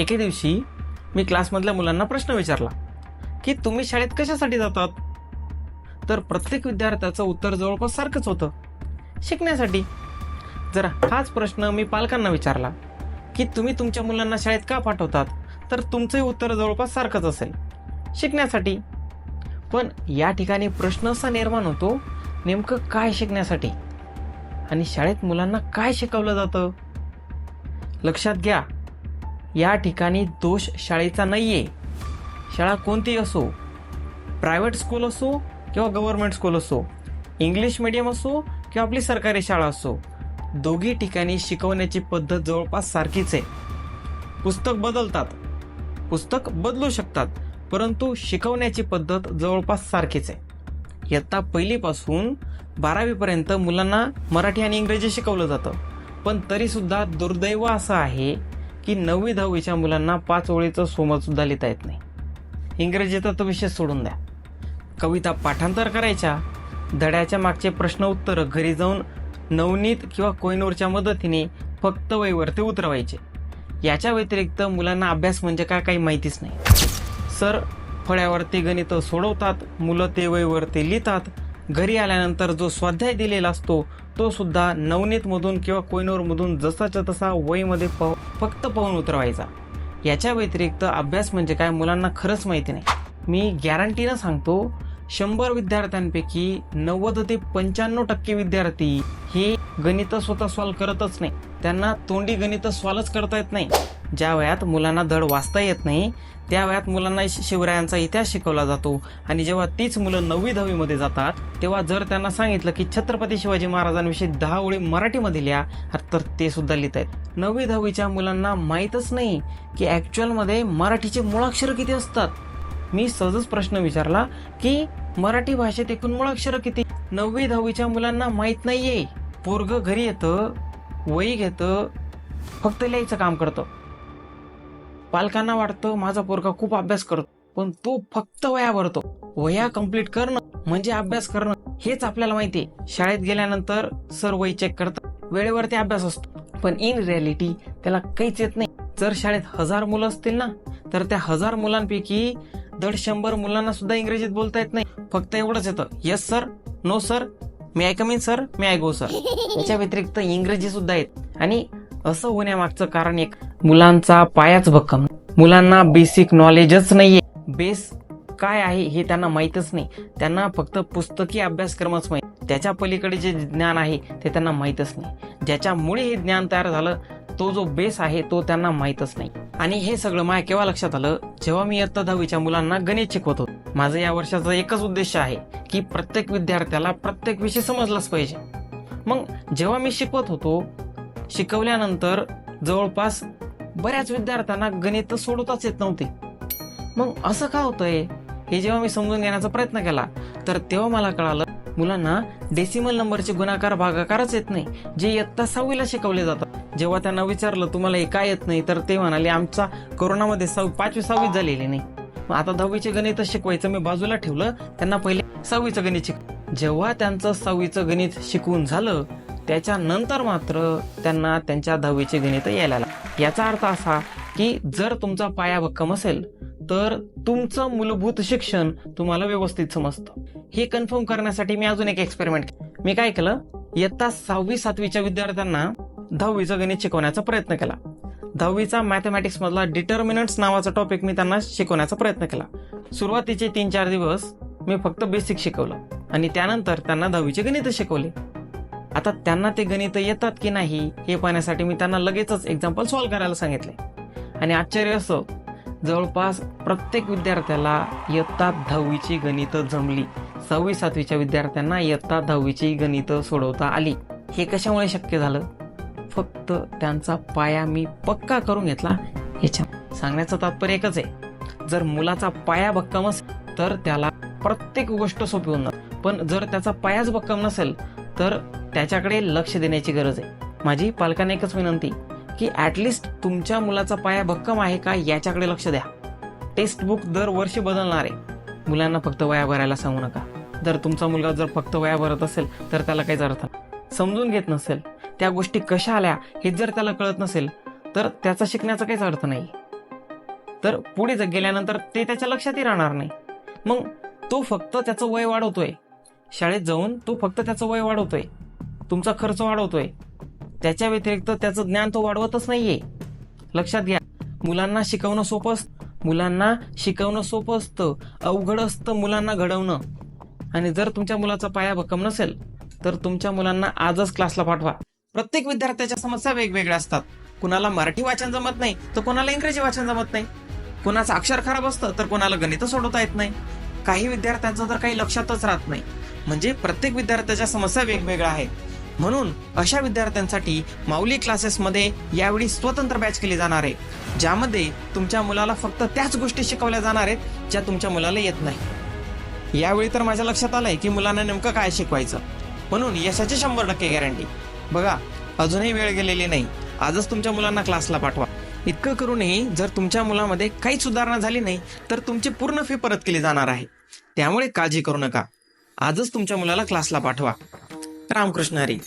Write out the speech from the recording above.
एके दिवशी मी क्लासमधल्या मुलांना प्रश्न विचारला की तुम्ही शाळेत कशासाठी जातात? तर प्रत्येक विद्यार्थ्याचं उत्तर जवळपास सारखंच होतं शिकण्यासाठी. जर हाच प्रश्न मी पालकांना विचारला की तुम्ही तुमच्या मुलांना शाळेत का पाठवतात? तर तुमचंही उत्तर जवळपास सारखंच असेल शिकण्यासाठी. पण या ठिकाणी प्रश्न असा निर्माण होतो नेमकं काय शिकण्यासाठी? आणि शाळेत मुलांना काय शिकवलं जातं? लक्षात घ्या या ठिकाणी दोष शाळेचा नाही आहे शाळा कोणती असो प्रायव्हेट स्कूल असो किंवा गव्हर्नमेंट स्कूल असो इंग्लिश मिडियम असो किंवा आपली सरकारी शाळा असो दोघी ठिकाणी शिकवण्याची पद्धत जवळपास सारखीच आहे. पुस्तक बदलतात पुस्तक बदलू शकतात परंतु शिकवण्याची पद्धत जवळपास सारखीच आहे. इयत्ता पहिलीपासून बारावीपर्यंत मुलांना मराठी आणि इंग्रजी शिकवलं जातं. पण तरीसुद्धा दुर्दैव असं आहे की नववी दहावीच्या मुलांना पाच ओळीचं सोमत सुद्धा लिहिता येत नाही. इंग्रजीचा तो विषय सोडून द्या. कविता पाठांतर करायच्या धड्याच्या मागचे प्रश्न उत्तर घरी जाऊन नवनीत किंवा कोयनूरच्या मदतीने फक्त वहीवरती उतरवायचे. याच्या व्यतिरिक्त मुलांना अभ्यास म्हणजे काय काही माहितीच नाही. सर फळ्यावरती गणितं सोडवतात मुलं ते वहीवरती लिहितात घरी आल्यानंतर जो स्वाध्याय दिलेला असतो तो सुद्धा नवनीतमधून किंवा कोयनोरमधून जसाच्या तसा वहीमध्ये प फक्त पाहून उतरवायचा. याच्या व्यतिरिक्त अभ्यास म्हणजे काय मुलांना खरंच माहिती नाही. मी गॅरंटीनं सांगतो शंभर विद्यार्थ्यांपैकी नव्वद ते पंच्याण्णव टक्के विद्यार्थी हे गणित स्वतः सॉल्व करतच नाही. त्यांना तोंडी गणित सॉल्वच करता येत नाही. ज्या वयात मुलांना धड वाचता येत नाही त्या वयात मुलांना शिवरायांचा इतिहास शिकवला जातो. आणि जेव्हा तीच मुलं नववी दहावीमध्ये जातात तेव्हा जर त्यांना सांगितलं की छत्रपती शिवाजी महाराजांविषयी दहा ओळी मराठीमध्ये लिहा तर ते सुद्धा लिहित आहेत. नववी दहावीच्या मुलांना माहीतच नाही की ॲक्च्युअलमध्ये मराठीचे मुळाक्षर किती असतात. मी सहजच प्रश्न विचारला की मराठी भाषेत एकूण मुळाक्षर किती? नववी दहावीच्या मुलांना माहीत नाहीये. पोरग घरी येतं वही घेतं फक्त लिहायचं काम करतं. पालकांना वाटतं माझा पोरगा खूप अभ्यास करतो पण तो फक्त वया भरतो. वया कंप्लीट करणं म्हणजे अभ्यास करणं हेच आपल्याला माहितीये. शाळेत गेल्यानंतर सर वही चेक करतात वेळेवरती अभ्यास असतो. पण इन रियालिटी त्याला काहीच येत नाही. जर शाळेत हजार मुलं असतील ना तर त्या हजार मुलांपैकी दड शंभर मुलांना सुद्धा इंग्रजीत बोलता येत नाही. फक्त एवढंच येतं. येस सर नो सर मी आय कमीन सर मी आय गो सर याच्या व्यतिरिक्त इंग्रजी सुद्धा येत. आणि असं होण्यामागचं कारण एक मुलांचा पायाच भक्कम. मुलांना बेसिक नॉलेजच नाहीये. बेस काय आहे हे त्यांना माहीतच नाही. त्यांना फक्त पुस्तकी अभ्यासक्रमच माहीत. त्याच्या पलीकडे जे ज्ञान आहे ते त्यांना माहीतच नाही. ज्याच्यामुळे हे ज्ञान तयार झालं तो जो बेस आहे तो त्यांना माहीतच नाही. आणि हे सगळं माझ्या केव्हा लक्षात आलं? जेव्हा मी इयत्ता दहावीच्या मुलांना गणित शिकवत होतो. माझं या वर्षाचा एकच उद्देश आहे की प्रत्येक विद्यार्थ्याला प्रत्येक विषय समजलाच पाहिजे. मग जेव्हा मी शिकवत होतो शिकवल्यानंतर जवळपास बऱ्याच विद्यार्थ्यांना गणित सोडवताच येत नव्हते. मग असं का होतंय? हे जेव्हा मी समजून घेण्याचा प्रयत्न केला तर तेव्हा मला कळालं मुलांना डेसिमल नंबरचे गुणाकार भागाकारच येत नाही जे इयत्ता सहावीला शिकवले जातात. जेव्हा त्यांना विचारलं तुम्हाला हे काय येत नाही? तर ते म्हणाले आमचा कोरोनामध्ये सहावी पाचवी सहावीच झालेली नाही. मग आता दहावीचे गणित शिकवायचं मी बाजूला ठेवलं त्यांना पहिले सहावीचं गणित शिक. जेव्हा त्यांचं सहावीचं गणित शिकवून झालं त्याच्यानंतर मात्र त्यांना त्यांच्या दहावीचे गणित यायला लागले. याचा अर्थ असा की जर तुमचा पाया भक्कम असेल तर तुमचं मूलभूत शिक्षण तुम्हाला व्यवस्थित समजतं. हे कन्फर्म करण्यासाठी मी अजून एक एक्सपेरिमेंट मी काय केलं? इयत्ता सहावी सातवीच्या विद्यार्थ्यांना दहावीचं गणित शिकवण्याचा प्रयत्न केला. दहावीचा मॅथमॅटिक्स मधला डिटर्मिनंट्स नावाचा टॉपिक मी त्यांना शिकवण्याचा प्रयत्न केला. सुरुवातीचे तीन चार दिवस मी फक्त बेसिक शिकवलं. आणि त्यानंतर त्यांना दहावीचे गणित शिकवले. आता त्यांना ते गणित येतात की नाही हे पाहण्यासाठी मी त्यांना लगेचच एक्झाम्पल सॉल्व्ह करायला सांगितले. आणि आश्चर्य असं जवळपास प्रत्येक विद्यार्थ्याला इयत्ता दहावीची गणितं जमली. सहावी सातवीच्या विद्यार्थ्यांना इयत्ता दहावीची गणितं सोडवता आली. हे कशामुळे शक्य झालं? फक्त त्यांचा पाया मी पक्का करून घेतला. याच्या सांगण्याचं तात्पर्य एकच आहे. जर मुलाचा पाया भक्कम असेल तर त्याला प्रत्येक गोष्ट सोपी होणार. पण जर त्याचा पायाच भक्कम नसेल तर त्याच्याकडे लक्ष देण्याची गरज आहे. माझी पालकांना एकच विनंती की ॲटलिस्ट तुमच्या मुलाचा पाया भक्कम आहे का याच्याकडे लक्ष द्या. टेक्स्ट बुक दर बदलणार आहे. मुलांना फक्त वया भरायला सांगू नका. जर तुमचा मुलगा जर फक्त वया भरत असेल तर त्याला काहीच अर्थ समजून घेत नसेल त्या गोष्टी कशा आल्या हे जर त्याला कळत नसेल तर त्याचा शिकण्याचा काहीच अर्थ नाही. तर पुढे जग गेल्यानंतर ते त्याच्या लक्षातही राहणार नाही. मग तो फक्त त्याचं वय वाढवतोय. शाळेत जाऊन तो फक्त त्याचं वय वाढवतोय. तुमचा खर्च वाढवतोय. त्याच्या व्यतिरिक्त त्याचं ज्ञान तो वाढवतच नाहीये. लक्षात घ्या मुलांना शिकवणं सोपं असतं. मुलांना शिकवणं सोपं असतं. अवघड असतं मुलांना घडवणं. आणि जर तुमच्या मुलाचा पाया भक्कम नसेल तर तुमच्या मुलांना आजच क्लासला पाठवा. प्रत्येक विद्यार्थ्याच्या समस्या वेगवेगळ्या असतात. कुणाला मराठी वाचन जमत नाही तर कोणाला इंग्रजी वाचन जमत नाही. कोणाचं अक्षर खराब असतं तर कोणाला गणित सोडवता येत नाही. काही विद्यार्थ्यांचं तर काही लक्षातच राहत नाही. म्हणजे प्रत्येक विद्यार्थ्याच्या समस्या वेगवेगळ्या आहेत. म्हणून अशा विद्यार्थ्यांसाठी माऊली क्लासेसमध्ये यावेळी स्वतंत्र बॅच केली जाणार आहे. ज्यामध्ये तुमच्या मुलाला फक्त त्याच गोष्टी शिकवल्या जाणार आहेत ज्या तुमच्या मुलाला येत नाही. यावेळी तर माझ्या लक्षात आलंय की मुलांना नेमकं काय शिकवायचं. म्हणून यशाची शंभर टक्के गॅरंटी बघा अजूनही वेळ गेलेली नाही. आजच तुमच्या मुलांना क्लासला पाठवा. इतकं करूनही जर तुमच्या मुलामध्ये काहीच सुधारणा झाली नाही तर तुमची पूर्ण फी परत केली जाणार आहे. त्यामुळे काळजी करू नका. आजच तुमच्या मुलाला क्लासला पाठवा. रामकृष्ण हरी